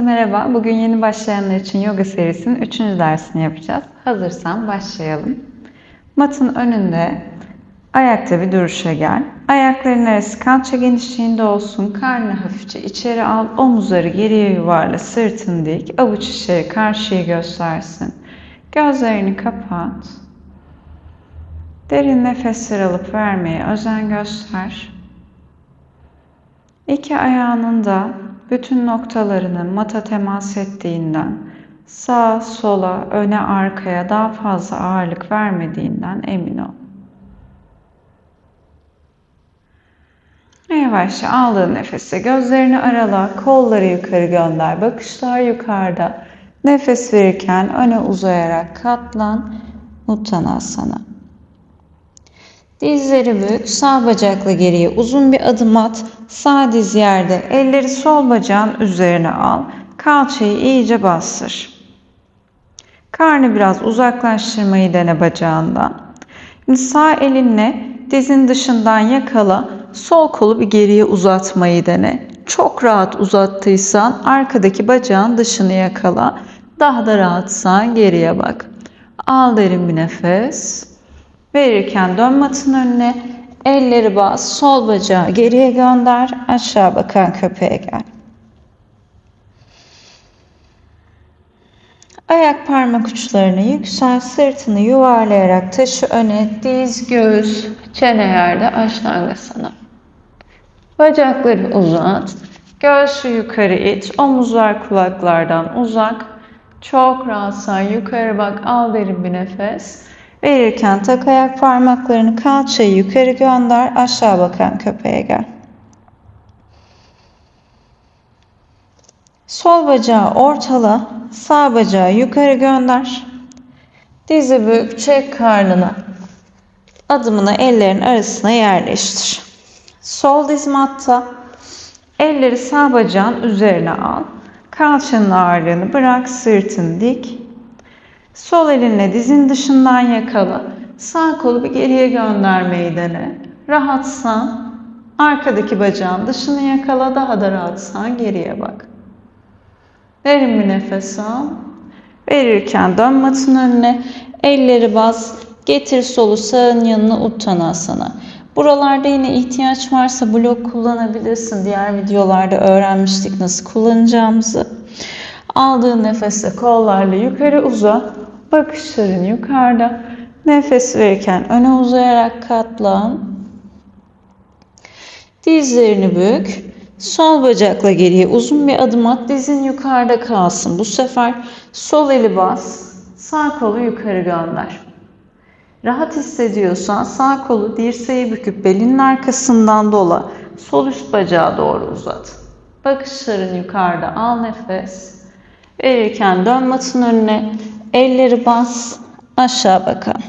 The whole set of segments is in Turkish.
Herkese merhaba. Bugün yeni başlayanlar için yoga serisinin 3. dersini yapacağız. Hazırsan başlayalım. Matın önünde ayakta bir duruşa gel. Ayakların arası kalça genişliğinde olsun. Karnını hafifçe içeri al. Omuzları geriye yuvarla. Sırtını dik. Avuç içeri karşıyı göstersin. Gözlerini kapat. Derin nefesler alıp vermeye özen göster. İki ayağının da bütün noktalarının mata temas ettiğinden, sağa, sola, öne, arkaya daha fazla ağırlık vermediğinden emin ol. Yavaşça aldığın nefese gözlerini arala, kolları yukarı gönder, bakışlar yukarıda. Nefes verirken öne uzayarak katlan, Uttanasana. Dizleri bük, sağ bacakla geriye uzun bir adım at. Sağ diz yerde, elleri sol bacağın üzerine al. Kalçayı iyice bastır. Karnı biraz uzaklaştırmayı dene bacağından. Sağ elinle dizin dışından yakala. Sol kolu bir geriye uzatmayı dene. Çok rahat uzattıysan arkadaki bacağın dışını yakala. Daha da rahatsan geriye bak. Al derin bir nefes. Verirken dön matın önüne. Elleri bas. Sol bacağı geriye gönder. Aşağı bakan köpeğe gel. Ayak parmak uçlarını yüksel. Sırtını yuvarlayarak taşı öne. Diz, göğüs, çene yerde aşlangasana. Bacakları uzat. Göğsü yukarı it. Omuzlar kulaklardan uzak. Çok rahatsan yukarı bak. Al derin bir nefes. Verirken tak ayak parmaklarını kalçayı yukarı gönder. Aşağı bakan köpeğe gel. Sol bacağı ortala. Sağ bacağı yukarı gönder. Dizi bük. Çek karnına. Adımını ellerin arasına yerleştir. Sol diz matta. Elleri sağ bacağın üzerine al. Kalçanın ağırlığını bırak. Sırtını dik. Sol elinle dizin dışından yakala. Sağ kolu bir geriye göndermeyi dene. Rahatsan arkadaki bacağın dışını yakala. Daha da rahatsan geriye bak. Derin bir nefes al. Verirken dön matın önüne. Elleri bas. Getir solu sağın yanına uttanasana. Buralarda yine ihtiyaç varsa blok kullanabilirsin. Diğer videolarda öğrenmiştik nasıl kullanacağımızı. Aldığın nefesle kollarla yukarı uza. Bakışların yukarıda. Nefes verirken öne uzayarak katlan. Dizlerini bük. Sol bacakla geriye uzun bir adım at. Dizin yukarıda kalsın. Bu sefer sol eli bas. Sağ kolu yukarı gönder. Rahat hissediyorsan sağ kolu dirseği büküp belinin arkasından dola. Sol üst bacağı doğru uzat. Bakışların yukarıda. Al nefes. Verirken dön matın önüne. Elleri bas. Aşağı bakan.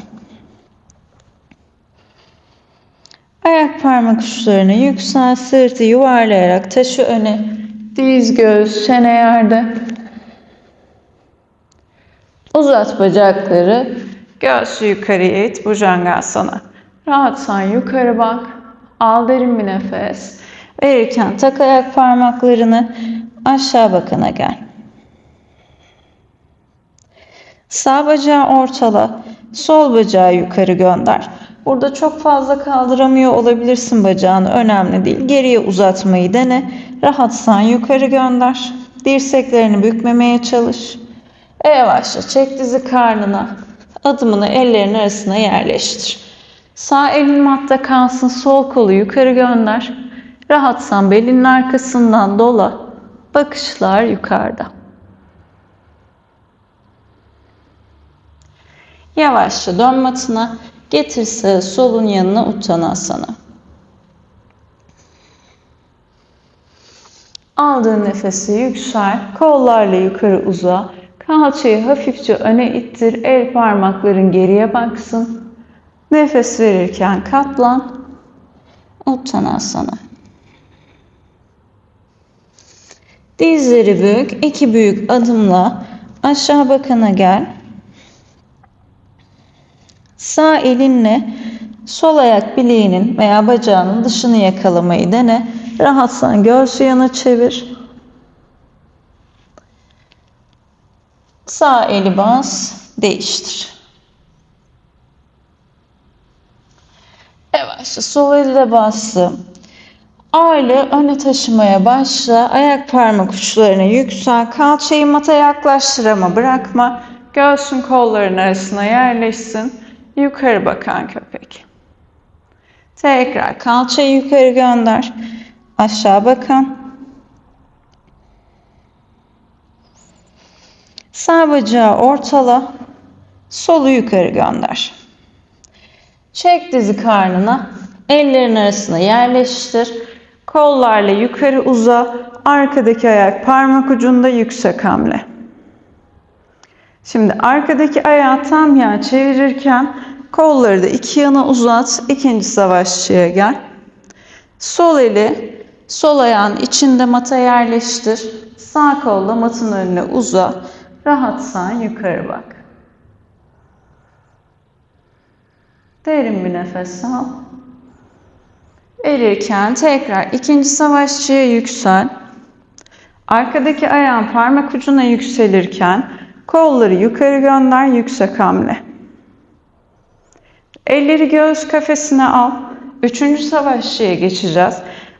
Ayak parmak uçlarını yüksel. Sırtı yuvarlayarak taşı öne. Diz göğüs çene yerde. Uzat bacakları. Göğsü yukarıya it. Bhujangasana. Rahatsan yukarı bak. Al derin bir nefes. Verirken tak ayak parmaklarını aşağı bakana gel. Sağ bacağı ortala, sol bacağı yukarı gönder. Burada çok fazla kaldıramıyor olabilirsin bacağını. Önemli değil. Geriye uzatmayı dene. Rahatsan yukarı gönder. Dirseklerini bükmemeye çalış. Ve yavaşça çek dizi karnına. Adımını ellerin arasına yerleştir. Sağ elin matta kalsın. Sol kolu yukarı gönder. Rahatsan belinin arkasından dola. Bakışlar yukarıda. Yavaşça dön matına. Getir solun yanına uttanasana. Aldığın nefesi yüksel. Kollarla yukarı uza. Kalçayı hafifçe öne ittir. El parmakların geriye baksın. Nefes verirken katlan. Uttanasana. Dizleri bük. iki büyük adımla aşağı bakana gel. Sağ elinle sol ayak bileğinin veya bacağının dışını yakalamayı dene. Rahatsan göğsü yana çevir. Sağ eli bas, değiştir. Yavaşça sol elde bastım. Ağırlığı öne taşımaya başla. Ayak parmak uçlarına yüksel. Kalçayı mata yaklaştır ama bırakma. Göğsün kolların arasına yerleşsin. Yukarı bakan köpek. Tekrar kalçayı yukarı gönder. Aşağı bakan. Sağ bacağı ortala. Solu yukarı gönder. Çek dizi karnına. Ellerin arasına yerleştir. Kollarla yukarı uza. Arkadaki ayak parmak ucunda yüksek hamle. Şimdi arkadaki ayağı tam yan çevirirken kolları da iki yana uzat. İkinci savaşçıya gel. Sol eli sol ayağın içinde mata yerleştir. Sağ kolla matın önüne uza. Rahatsan yukarı bak. Derin bir nefes al. Verirken tekrar ikinci savaşçıya yüksel. Arkadaki ayağın parmak ucuna yükselirken kolları yukarı gönder yüksek hamle. Elleri göğüs kafesine al. Üçüncü savaşçıya geçeceğiz.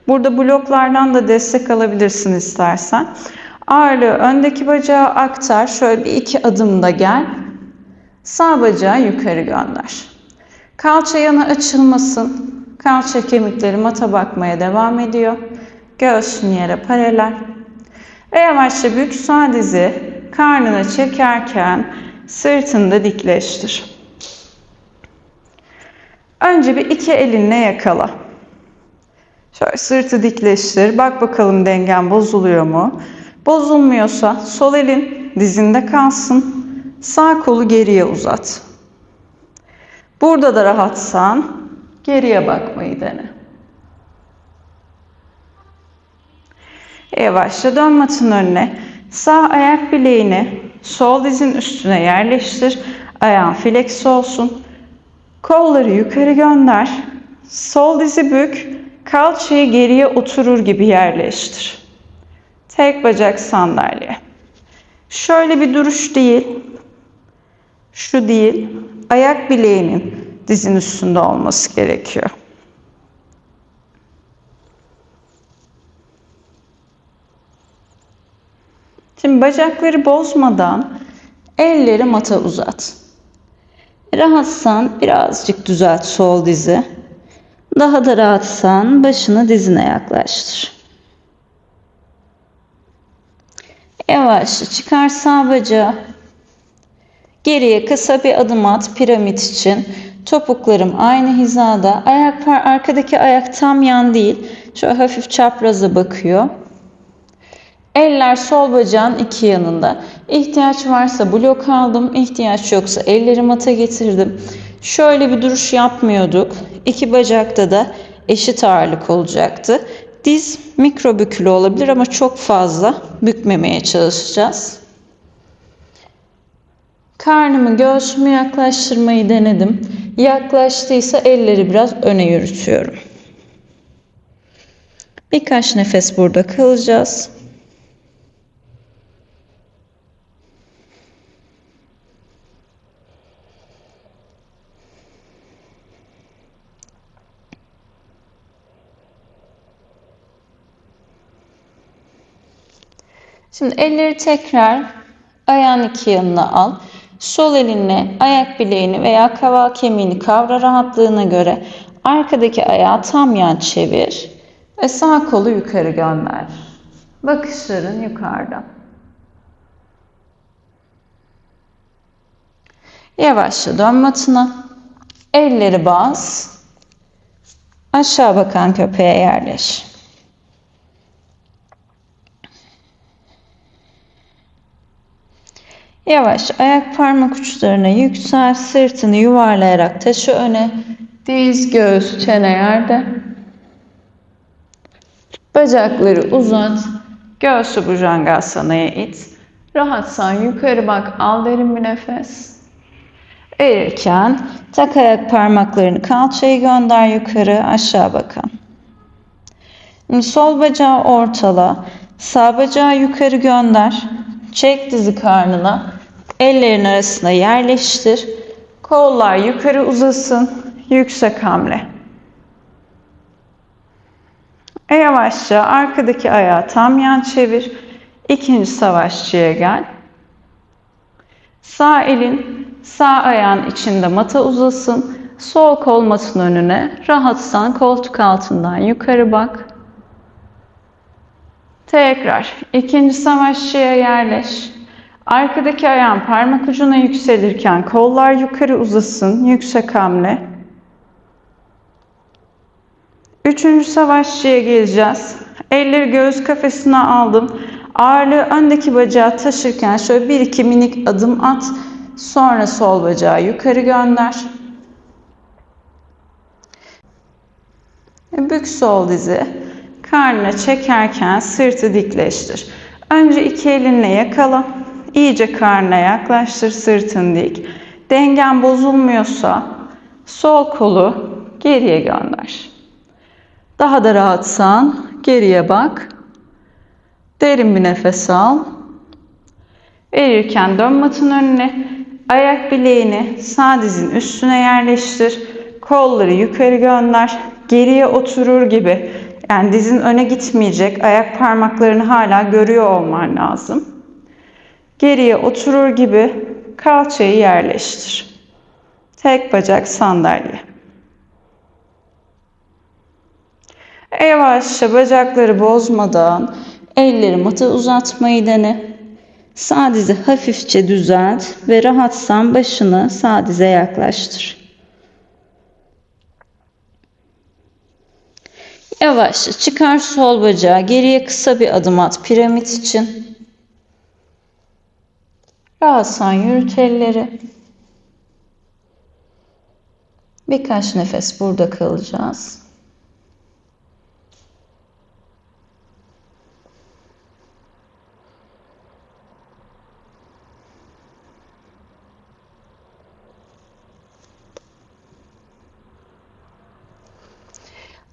Burada bloklardan da destek alabilirsin istersen. Ağırlığı öndeki bacağı aktar. Şöyle bir iki adımda gel. Sağ bacağı yukarı gönder. Kalça yana açılmasın. Kalça kemikleri mata bakmaya devam ediyor. Göğsün yere paralel. Ve yavaşça bük sağ dizi karnına çekerken sırtını da dikleştir. Önce bir iki elinle yakala. Şöyle sırtı dikleştir. Bak bakalım dengen bozuluyor mu? Bozulmuyorsa sol elin dizinde kalsın. Sağ kolu geriye uzat. Burada da rahatsan geriye bakmayı dene. Yavaşça dön matın önüne. Sağ ayak bileğini sol dizin üstüne yerleştir. Ayağın flex olsun. Kolları yukarı gönder. Sol dizi bük. Kalçayı geriye oturur gibi yerleştir. Tek bacak sandalye. Şöyle bir duruş değil. Şu değil. Ayak bileğinin dizin üstünde olması gerekiyor. Şimdi bacakları bozmadan elleri mata uzat. Rahatsan birazcık düzelt sol dizi. Daha da rahatsan başını dizine yaklaştır. Yavaşça çıkar sağ bacağı. Geriye kısa bir adım at piramit için. Topuklarım aynı hizada. Ayak par arkadaki ayak tam yan değil. Şöyle hafif çapraza bakıyor. Eller sol bacağın iki yanında. İhtiyaç varsa blok aldım. ihtiyaç yoksa elleri mata getirdim. Şöyle bir duruş yapmıyorduk. İki bacakta da eşit ağırlık olacaktı. Diz mikro bükülü olabilir ama çok fazla bükmemeye çalışacağız. Karnımı göğsümü yaklaştırmayı denedim. Yaklaştıysa elleri biraz öne yürütüyorum. Birkaç nefes burada kalacağız. Şimdi elleri tekrar ayağın iki yanına al. Sol elinle ayak bileğini veya kaval kemiğini kavra rahatlığına göre arkadaki ayağı tam yan çevir ve sağ kolu yukarı gönder. Bakışların yukarıda. Yavaşça dön matına. Elleri bas. Aşağı bakan köpeğe yerleş. Yavaş ayak parmak uçlarına yüksel, sırtını yuvarlayarak taşı öne, diz, göğüs, çene yerde. Bacakları uzat, göğsü Bhujangasana'ya it. Rahatsan yukarı bak, al derin bir nefes. Verirken tak ayak parmaklarını kalçayı gönder yukarı, aşağı bakan. Şimdi sol bacağı ortala, sağ bacağı yukarı gönder. Çek dizi karnına. Ellerin arasına yerleştir. Kollar yukarı uzasın. Yüksek hamle. E yavaşça arkadaki ayağı tam yan çevir. İkinci savaşçıya gel. Sağ elin sağ ayağın içinde mata uzasın. Sol kol matın önüne. Rahatsan koltuk altından yukarı bak. Tekrar ikinci savaşçıya yerleş. Arkadaki ayağın parmak ucuna yükselirken kollar yukarı uzasın. Yüksek hamle. Üçüncü savaşçıya geleceğiz. Elleri göğüs kafesine aldım. Ağırlığı öndeki bacağı taşırken şöyle bir iki minik adım at. Sonra sol bacağı yukarı gönder. Bük sol dizi. Karnına çekerken sırtı dikleştir. Önce iki elinle yakala. İyice karnına yaklaştır sırtın dik. Dengen bozulmuyorsa sol kolu geriye gönder. Daha da rahatsan geriye bak. Derin bir nefes al. Verirken dön matın önüne. Ayak bileğini sağ dizin üstüne yerleştir. Kolları yukarı gönder. Geriye oturur gibi. Yani dizin öne gitmeyecek. Ayak parmaklarını hala görüyor olman lazım. Geriye oturur gibi kalçayı yerleştir. Tek bacak sandalye. Yavaşça bacakları bozmadan elleri mata uzatmayı dene. Sağ dizi hafifçe düzelt ve rahatsan başını sağ dize yaklaştır. Yavaşça çıkar sol bacağı geriye kısa bir adım at piramit için. Rahatsan yürüt elleri. Birkaç nefes burada kalacağız.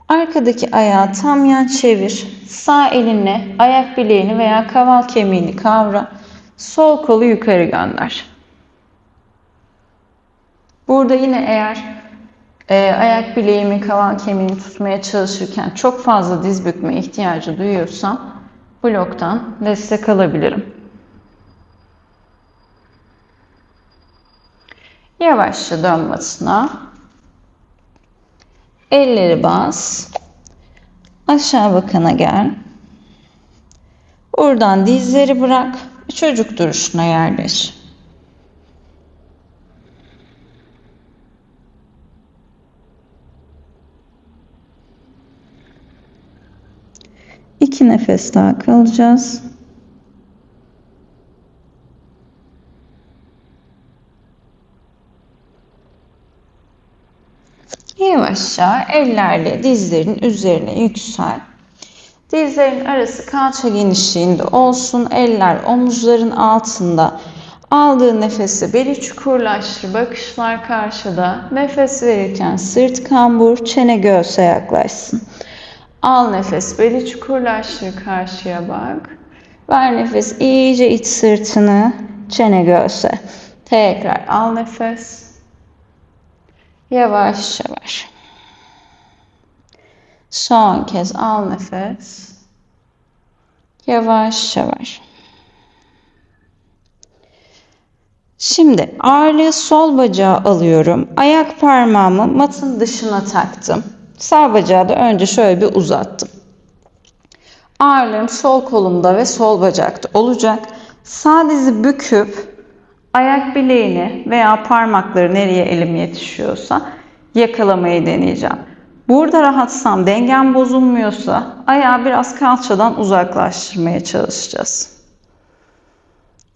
Arkadaki ayağı tam yan çevir. Sağ elinle ayak bileğini veya kaval kemiğini kavra. Sol kolu yukarı gönder. Burada yine eğer e, ayak bileğimi, kaval kemiğini tutmaya çalışırken çok fazla diz bükme ihtiyacı duyuyorsam bloktan destek alabilirim. Yavaşça dön matına. Elleri bas. Aşağı bakana gel. Buradan dizleri bırak. Çocuk duruşuna yerleş. İki nefes daha kalacağız. Yavaşça ellerle dizlerin üzerine yüksel. Dizlerin arası kalça genişliğinde olsun. Eller omuzların altında. Aldığın nefesi beli çukurlaştır. Bakışlar karşıda. Nefes verirken sırt kambur, çene göğse yaklaşsın. Al nefes beli çukurlaştır karşıya bak. Ver nefes iyice iç sırtını, çene göğse. Tekrar al nefes. Yavaşça ver. Son kez al nefes. Yavaşça ver. Şimdi ağırlığı sol bacağı alıyorum. Ayak parmağımı matın dışına taktım. Sağ bacağı da önce şöyle bir uzattım. Ağırlığım sol kolumda ve sol bacakta olacak. Sağ dizi büküp ayak bileğini veya parmakları nereye elim yetişiyorsa yakalamayı deneyeceğim. Burada rahatsam, dengem bozulmuyorsa ayağı biraz kalçadan uzaklaştırmaya çalışacağız.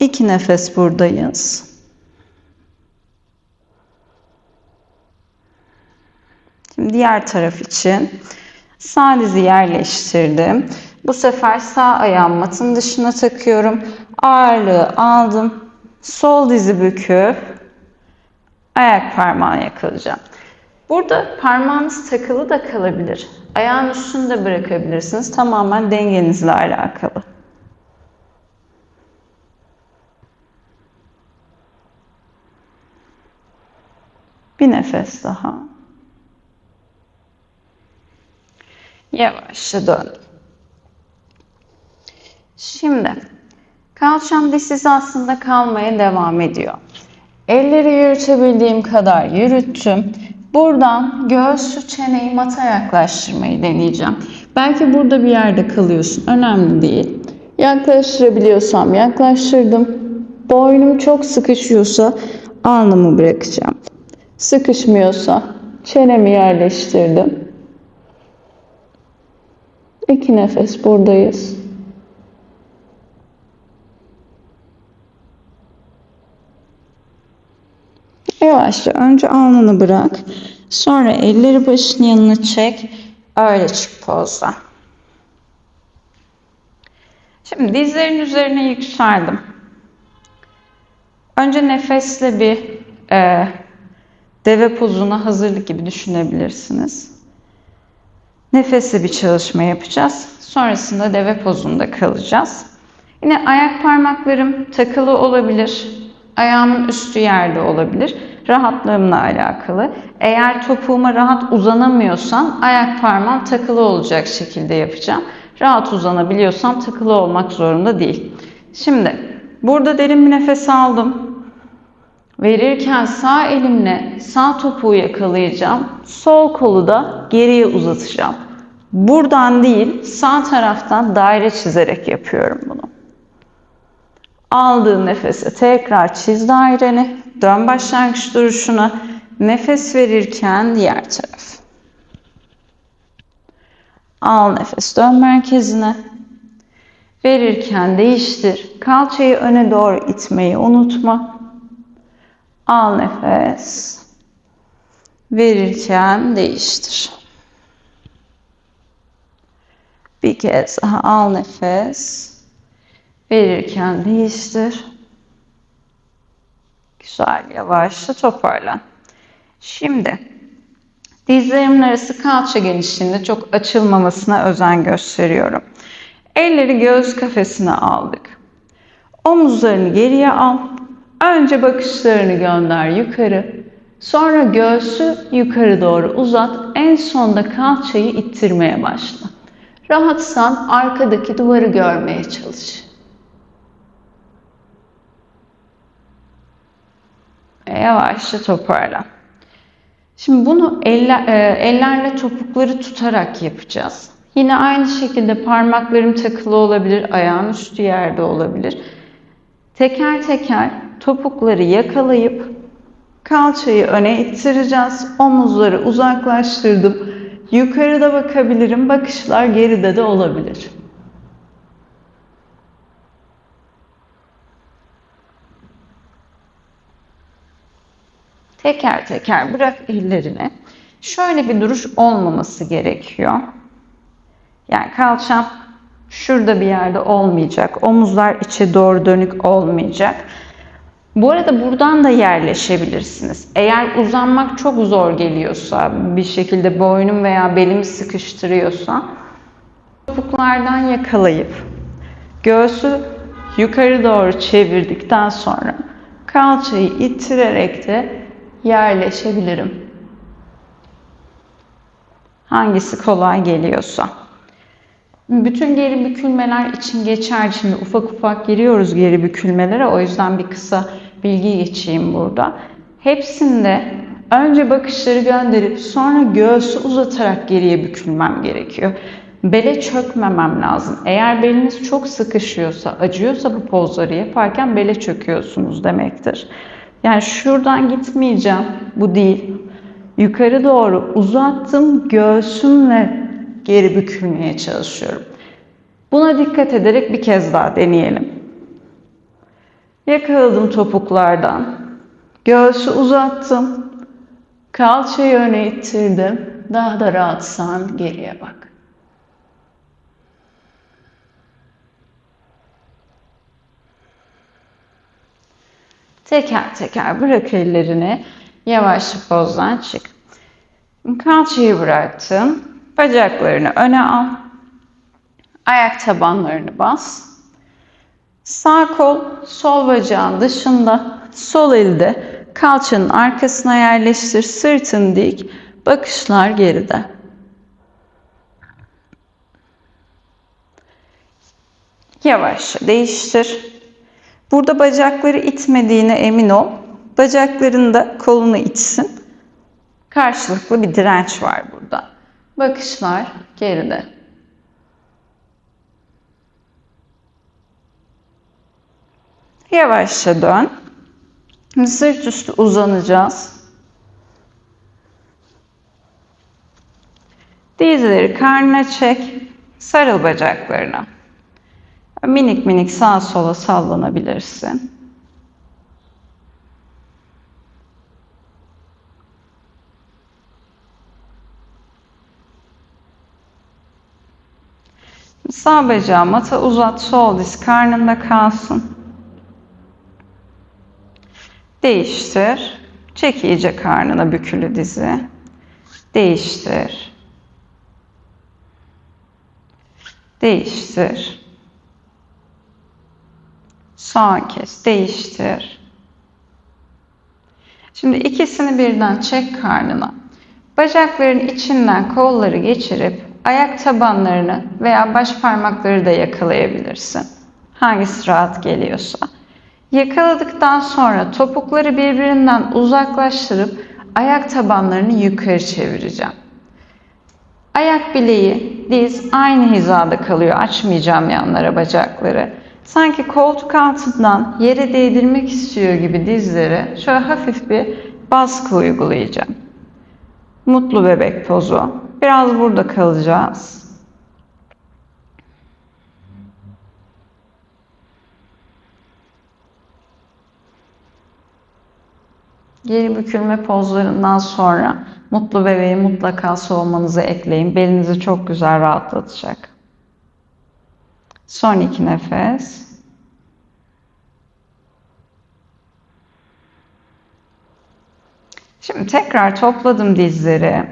İki nefes buradayız. Şimdi diğer taraf için sağ dizi yerleştirdim. Bu sefer sağ ayağım matın dışına takıyorum. Ağırlığı aldım. Sol dizi büküp ayak parmağını yakalayacağım. Burada parmağınız takılı da kalabilir. Ayağın üstünü de bırakabilirsiniz. Tamamen dengenizle alakalı. Bir nefes daha. Yavaşça dön. Şimdi kalçam diş hizasında kalmaya devam ediyor. Elleri yürütebildiğim kadar yürüttüm. Buradan göğsü çeneyi mata yaklaştırmayı deneyeceğim. Belki burada bir yerde kalıyorsun. Önemli değil. Yaklaştırabiliyorsam yaklaştırdım. Boynum çok sıkışıyorsa alnımı bırakacağım. Sıkışmıyorsa çenemi yerleştirdim. İki nefes buradayız. Yavaşça önce alnını bırak. Sonra elleri başın yanına çek. Öyle çık pozda. Şimdi dizlerin üzerine yükseldim. Önce nefesle bir e, deve pozuna hazırlık gibi düşünebilirsiniz. Nefesle bir çalışma yapacağız. Sonrasında deve pozunda kalacağız. Yine ayak parmaklarım takılı olabilir. Ayağımın üstü yerde olabilir. Rahatlığımla alakalı. Eğer topuğuma rahat uzanamıyorsam ayak parmağım takılı olacak şekilde yapacağım. Rahat uzanabiliyorsam takılı olmak zorunda değil. Şimdi burada derin bir nefes aldım. Verirken sağ elimle sağ topuğu yakalayacağım. Sol kolu da geriye uzatacağım. Buradan değil sağ taraftan daire çizerek yapıyorum bunu. Aldığın nefese tekrar çiz daireni. Dön başlangıç duruşuna. Nefes verirken diğer taraf. Al nefes dön merkezine. Verirken değiştir. Kalçayı öne doğru itmeyi unutma. Al nefes. Verirken değiştir. Bir kez daha al nefes. Verirken değiştir. Güzel yavaşça toparlan. Şimdi dizlerimin arası kalça genişliğinde çok açılmamasına özen gösteriyorum. Elleri göğüs kafesine aldık. Omuzlarını geriye al. Önce bakışlarını gönder yukarı. Sonra göğsü yukarı doğru uzat. En sonda kalçayı ittirmeye başla. Rahatsan arkadaki duvarı görmeye çalış. Ve yavaşça toparla. Şimdi bunu eller, e, ellerle topukları tutarak yapacağız. Yine aynı şekilde parmaklarım takılı olabilir, ayağın üstü yerde olabilir. Teker teker topukları yakalayıp kalçayı öne ittireceğiz. Omuzları uzaklaştırdım. Yukarıda bakabilirim. Bakışlar geride de olabilir. Teker teker bırak ellerini. Şöyle bir duruş olmaması gerekiyor. Yani kalçam şurada bir yerde olmayacak. Omuzlar içe doğru dönük olmayacak. Bu arada buradan da yerleşebilirsiniz. Eğer uzanmak çok zor geliyorsa, bir şekilde boynum veya belimi sıkıştırıyorsa, topuklardan yakalayıp göğsü yukarı doğru çevirdikten sonra kalçayı ittirerek de yerleşebilirim. Hangisi kolay geliyorsa. Bütün geri bükülmeler için geçer. Şimdi ufak ufak giriyoruz geri bükülmelere. O yüzden bir kısa bilgi geçeyim burada. Hepsinde önce bakışları gönderip sonra göğsü uzatarak geriye bükülmem gerekiyor. Bele çökmemem lazım. Eğer beliniz çok sıkışıyorsa, acıyorsa bu pozları yaparken bele çöküyorsunuz demektir. Yani şuradan gitmeyeceğim. Bu değil. Yukarı doğru uzattım. Göğsümle geri bükülmeye çalışıyorum. Buna dikkat ederek bir kez daha deneyelim. Yakaladım topuklardan. Göğsü uzattım. Kalçayı öne ittirdim. Daha da rahatsan geriye bak. Teker teker bırak ellerini. Yavaşça pozdan çık. Kalçayı bıraktım. Bacaklarını öne al. Ayak tabanlarını bas. Sağ kol sol bacağın dışında, sol elde kalçanın arkasına yerleştir. Sırtın dik, bakışlar geride. Yavaşça değiştir. Burada bacakları itmediğine emin ol. Bacakların da kolunu itsin. Karşılıklı bir direnç var burada. Bakışlar geride. Yavaşça dön. Sırt üstü uzanacağız. Dizleri karnına çek. Sarıl bacaklarına. Minik minik sağa sola sallanabilirsin. Sağ bacağı mata uzat, sol diz karnında kalsın. Değiştir. Çek iyice karnına bükülü dizi. Değiştir. Değiştir. Son kez değiştir. Şimdi ikisini birden çek karnına. Bacakların içinden kolları geçirip ayak tabanlarını veya baş parmakları da yakalayabilirsin. Hangisi rahat geliyorsa. Yakaladıktan sonra topukları birbirinden uzaklaştırıp ayak tabanlarını yukarı çevireceğim. Ayak bileği, diz aynı hizada kalıyor. Açmayacağım yanlara bacakları. Sanki koltuk altından yere değdirmek istiyor gibi dizlere şöyle hafif bir baskı uygulayacağım. Mutlu bebek pozu. Biraz burada kalacağız. Geri bükülme pozlarından sonra mutlu bebeği mutlaka soğumanızı ekleyin. Belinizi çok güzel rahatlatacak. Son iki nefes. Şimdi tekrar topladım dizleri.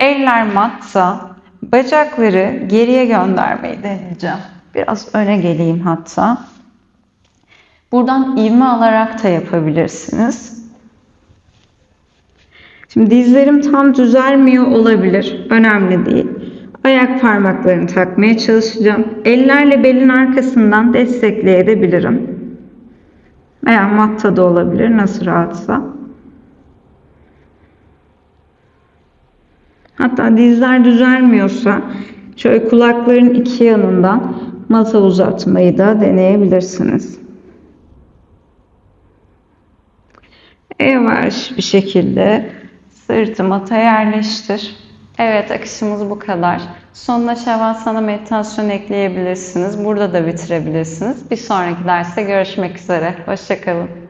Eller matta, bacakları geriye göndermeyi deneyeceğim. Biraz öne geleyim hatta. Buradan ivme alarak da yapabilirsiniz. Şimdi dizlerim tam düzelmiyor olabilir. Önemli değil. Ayak parmaklarını takmaya çalışacağım. Ellerle belin arkasından destekleyebilirim. Veya matta da olabilir nasıl rahatsa. Hatta dizler düzelmiyorsa şöyle kulakların iki yanından mata uzatmayı da deneyebilirsiniz. Yavaş bir şekilde sırtı mata yerleştir. Evet akışımız bu kadar. Sonuna şavasana meditasyon ekleyebilirsiniz. Burada da bitirebilirsiniz. Bir sonraki derste görüşmek üzere. Hoşçakalın.